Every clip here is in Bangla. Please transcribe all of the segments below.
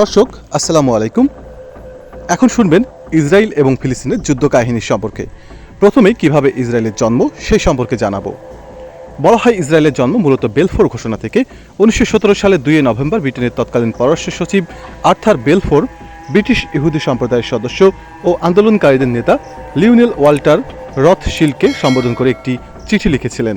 দর্শক, আসসালামু আলাইকুম। এখন শুনবেন ইসরায়েল এবং ফিলিস্তিনের যুদ্ধ কাহিনী সম্পর্কে। প্রথমে কীভাবে ইসরায়েলের জন্ম সেই সম্পর্কে জানাব। বলা হয় ইসরায়েলের জন্ম মূলত বেলফোর ঘোষণা থেকে উনিশশো সালের দুই নভেম্বর ব্রিটেনের তৎকালীন পররাষ্ট্র সচিব আর্থার বেলফোর, ব্রিটিশ ইহুদি সম্প্রদায়ের সদস্য ও আন্দোলনকারীদের নেতা লিওনেল ওয়াল্টার রথ রথশিলকে সম্বোধন করে একটি চিঠি লিখেছিলেন।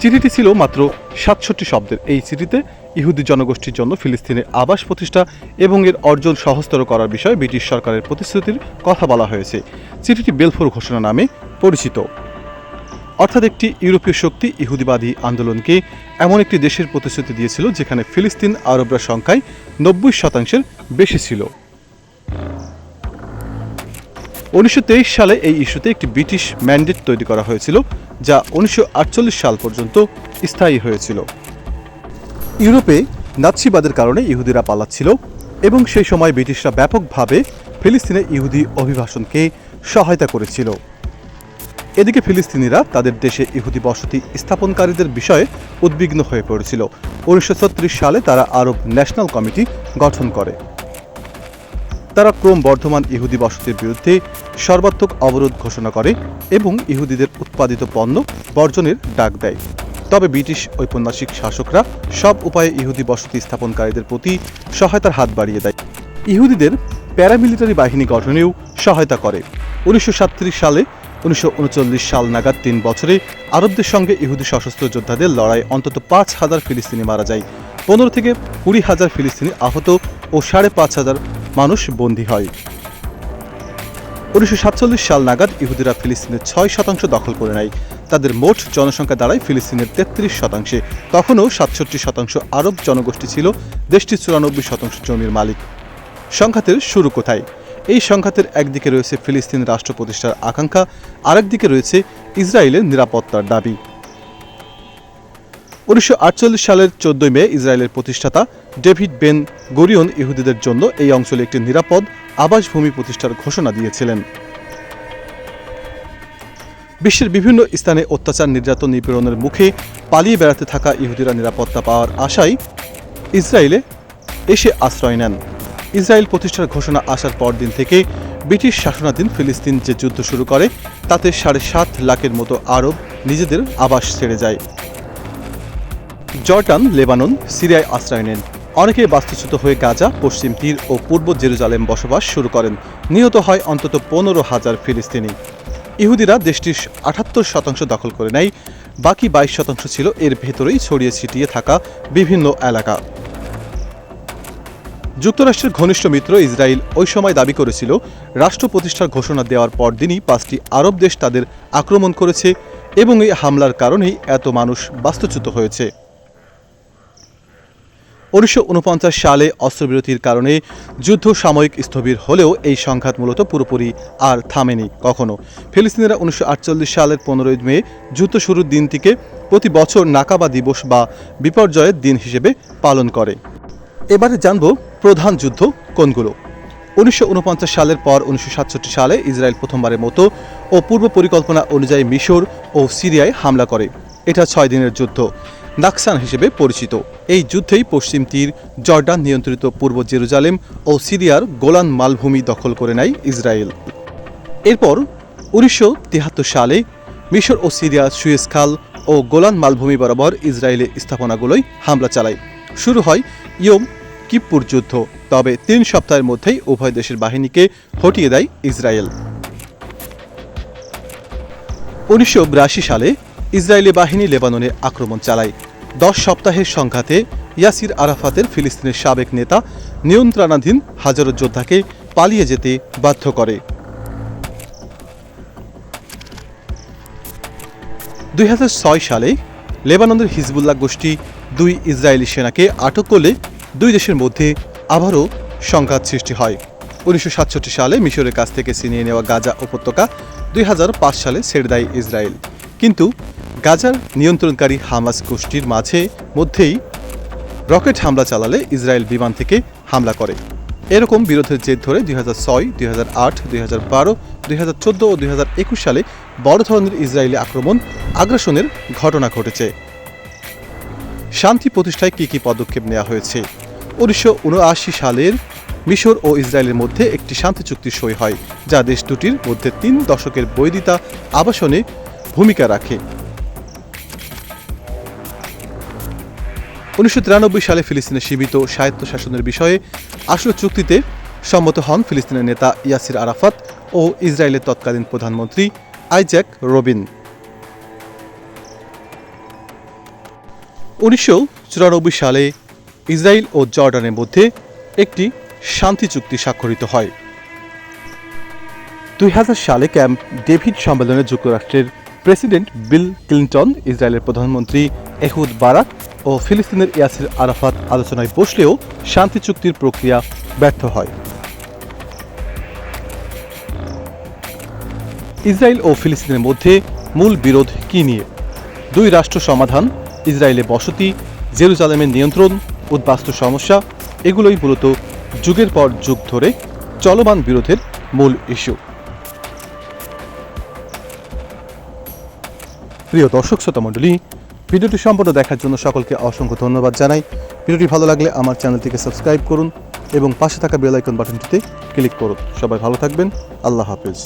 চিঠিটি ছিল মাত্র সাতষট্টি শব্দের। এই চিঠিতে ইহুদি জনগোষ্ঠীর জন্য ফিলিস্তিনের আবাস প্রতিষ্ঠা এবং এর অর্জন সহজতর করার বিষয়ে ব্রিটিশ সরকারের প্রতিশ্রুতির কথা বলা হয়েছে। চিঠিটি বেলফোর ঘোষণা নামে পরিচিত। অর্থাৎ একটি ইউরোপীয় শক্তি ইহুদিবাদী আন্দোলনকে এমন একটি দেশের প্রতিশ্রুতি দিয়েছিল যেখানে ফিলিস্তিন আরবরা সংখ্যায় নব্বই শতাংশের বেশি ছিল। উনিশশো তেইশ সালে এই ইস্যুতে একটি ব্রিটিশ ম্যান্ডেট তৈরি করা হয়েছিল, যা উনিশশো আটচল্লিশ সাল পর্যন্ত স্থায়ী হয়েছিল। ইউরোপে নাৎসিবাদের কারণে ইহুদিরা পালাচ্ছিল এবং সেই সময় ব্রিটিশরা ব্যাপকভাবে ফিলিস্তিনে ইহুদি অভিবাসনকে সহায়তা করেছিল। এদিকে ফিলিস্তিনিরা তাদের দেশে ইহুদি বসতি স্থাপনকারীদের বিষয়ে উদ্বিগ্ন হয়ে পড়েছিল। উনিশশো ছত্রিশ সালে তারা আরব ন্যাশনাল কমিটি গঠন করে। তারা ক্রম বর্ধমান ইহুদি বসতির বিরুদ্ধে সর্বাত্মক অবরোধ ঘোষণা করে এবং ইহুদিদের উৎপাদিত পণ্য বর্জনের ডাক দেয়। তবে ব্রিটিশ ঔপন্যাসিক শাসকরা সব উপায়ে ইহুদি বসতি স্থাপনকারীদের প্রতি সহায়তার হাত বাড়িয়ে দেয়। ইহুদিদের প্যারামিলিটারি বাহিনী গঠনেও সহায়তা করে। উনিশশো সালে উনিশশো উনচল্লিশ সাল নাগাদ তিন বছরে আরবদের সঙ্গে ইহুদি সশস্ত্র যোদ্ধাদের লড়াই অন্তত পাঁচ হাজার ফিলিস্তিনি মারা যায়। পনেরো থেকে কুড়ি হাজার ফিলিস্তিনি আহত ও সাড়ে পাঁচ হাজার মানুষ বন্দী হয়। উনিশশো সাতচল্লিশ সাল নাগাদ ইহুদিরা ফিলিস্তিনের ছয় শতাংশ দখল করে নেয়। তাদের মোট জনসংখ্যা দাঁড়ায় ফিলিস্তিনের তেত্রিশ শতাংশে। তখনও সাতষট্টি শতাংশ আরব জনগোষ্ঠী ছিল, দেশটির চুরানব্বই শতাংশ জমির মালিক। সংঘাতের শুরু কোথায়? এই সংঘাতের একদিকে রয়েছে ফিলিস্তিন রাষ্ট্র প্রতিষ্ঠার আকাঙ্ক্ষা, আরেকদিকে রয়েছে ইসরায়েলের নিরাপত্তার দাবি। উনিশশো আটচল্লিশ সালের চোদ্দই মে ইসরায়েলের প্রতিষ্ঠাতা ডেভিড বেন গরিয়ন ইহুদিদের জন্য এই অঞ্চলে একটি নিরাপদ আবাসভূমি প্রতিষ্ঠার ঘোষণা দিয়েছিলেন। বিশ্বের বিভিন্ন স্থানে অত্যাচার, নির্যাতন, নিপীড়নের মুখে পালিয়ে বেড়াতে থাকা ইহুদিরা নিরাপত্তা পাওয়ার আশায় ইসরায়েলে এসে আশ্রয় নেন। ইসরায়েল প্রতিষ্ঠার ঘোষণা আসার পর দিন থেকে ব্রিটিশ শাসনাধীন ফিলিস্তিন যে যুদ্ধ শুরু করে, তাতে সাড়ে সাত লাখের মতো আরব নিজেদের আবাস ছেড়ে যায়। জর্ডান, লেবানন, সিরিয়ায় আশ্রয় নেন। অনেকে বাস্তুচ্যুত হয়ে গাজা, পশ্চিম তীর ও পূর্ব জেরুজালেম বসবাস শুরু করেন। নিহত হয় অন্তত পনেরো হাজার ফিলিস্তিনি। ইহুদিরা দেশটির আটাত্তর শতাংশ দখল করে নেয়। বাকি বাইশ শতাংশ ছিল এর ভেতরেই ছড়িয়ে ছিটিয়ে থাকা বিভিন্ন এলাকা। যুক্তরাষ্ট্রের ঘনিষ্ঠ মিত্র ইসরায়েল ওই সময় দাবি করেছিল, রাষ্ট্র প্রতিষ্ঠার ঘোষণা দেওয়ার পরদিনই পাঁচটি আরব দেশ তাদের আক্রমণ করেছে এবং এই হামলার কারণেই এত মানুষ বাস্তুচ্যুত হয়েছে। উনিশশো উনপঞ্চাশ সালে অস্ত্রবিরতির কারণে যুদ্ধ সাময়িক স্থবির হলেও এই সংঘাত মূলত পুরোপুরি আর থামেনি কখনো। ফিলিস্তিনিরা উনিশশো সালের পনেরোই মে যুদ্ধ শুরুর দিনটিকে প্রতি বছর নাকাবা দিবস বা বিপর্যয়ের দিন হিসেবে পালন করে। এবারে জানব প্রধান যুদ্ধ কোনগুলো। উনিশশো উনপঞ্চাশ সালের পর উনিশশো সাতষট্টি সালে ইসরায়েল প্রথমবারের মতো ও পূর্ব পরিকল্পনা অনুযায়ী মিশর ও সিরিয়ায় হামলা করে। এটা ছয় দিনের যুদ্ধ। নাকসান হিসেবে পরিচিত। এই যুদ্ধেই পশ্চিম তীর, জর্ডান নিয়ন্ত্রিত পূর্ব জেরুজালেম ও সিরিয়ার গোলান মালভূমি দখল করে নেয় ইসরায়েল। এরপর উনিশশো সালে মিশর ও সিরিয়া সুয়েজ খাল ও গোলান মালভূমি বরাবর ইসরায়েলের স্থাপনাগুলোই হামলা চালায়। শুরু হয় ইয়ম কিপ্পুর যুদ্ধ, তবে তিন সপ্তাহের মধ্যেই উভয় দেশের বাহিনীকে হটিয়ে দেয় ইসরায়েল। উনিশশো বিরাশি সালে ইসরায়েলি বাহিনী লেবাননে আক্রমণ চালায়। দশ সপ্তাহের সংঘাতে ইয়াসির আরাফাতের ফিলিস্তিনের সাবেক নেতা নিয়ন্ত্রণাধীন হাজারো যোদ্ধাকে পালিয়ে যেতে বাধ্য করে। দুই হাজার ছয় সালে লেবাননের হিজবুল্লাহ গোষ্ঠী দুই ইসরায়েলি সেনাকে আটক করলে দুই দেশের মধ্যে আবারও সংঘাত সৃষ্টি হয়। উনিশশো সাতষট্টি সালে মিশরের কাছ থেকে ছিনিয়ে নেওয়া গাজা উপত্যকা দুই হাজার পাঁচ সালে ছেড়ে দেয় ইসরায়েল। কিন্তু গাজার নিয়ন্ত্রণকারী হামাস গোষ্ঠীর মাঝে মধ্যেই রকেট হামলা চালালে ইসরায়েল বিমান থেকে হামলা করে। এরকম বিরোধের জের ধরে দুই হাজার ছয়, দুই হাজার আট, দুই হাজার বারো, দুই হাজার চোদ্দ ও দুই হাজার একুশ সালে বড় ধরনের ইসরায়েলি আক্রমণ, আগ্রাসনের ঘটনা ঘটেছে। শান্তি প্রতিষ্ঠায় কী কী পদক্ষেপ নেওয়া হয়েছে? উনিশশো উনআশি সালের মিশর ও ইসরায়েলের মধ্যে একটি শান্তি চুক্তি সই হয়, যা দেশ দুটির মধ্যে তিন দশকের বৈধিতা আবাসনে ভূমিকা রাখে। উনিশশো তিরানব্বই সালে ফিলিস্তিনে সীমিত স্বায়ত্তশাসনের বিষয়ে আসল চুক্তিতে সম্মত হন ফিলিস্তিনের নেতা ইয়াসির আরাফাত ও ইসরায়েলের তৎকালীন প্রধানমন্ত্রী আইজ্যাক রবিন। উনিশশো চুরানব্বই সালে ইসরায়েল ও জর্ডানের মধ্যে একটি শান্তি চুক্তি স্বাক্ষরিত হয়। দুই হাজার সালে ক্যাম্প ডেভিড সম্মেলনে যুক্তরাষ্ট্রের প্রেসিডেন্ট বিল ক্লিন্টন, ইসরায়েলের প্রধানমন্ত্রী এহুদ বারাক ও ফিলিস্তিনের ইয়াসির আরাফাত আলোচনায় বসলেও শান্তি চুক্তির প্রক্রিয়া ব্যর্থ হয়। ইসরায়েল ও ফিলিস্তিনের মধ্যে মূল বিরোধ কী নিয়ে? দুই রাষ্ট্র সমাধান ইসরায়েলে বসতি, জেরুজালেমের নিয়ন্ত্রণ, উদ্বাস্তু সমস্যা, এগুলোই মূলত যুগের পর যুগ ধরে চলমান বিরোধের মূল ইস্যু। প্রিয় দর্শক শ্রোতা মণ্ডলী ভিডিওটি সম্পূর্ণ দেখার জন্য সকলকে অসংখ্য ধন্যবাদ জানাই। ভিডিওটি ভালো লাগলে আমার চ্যানেলটিকে সাবস্ক্রাইব করুন এবং পাশে থাকা বেলাইকন বাটনটিতে ক্লিক করুন। সবাই ভালো থাকবেন। আল্লাহ হাফেজ।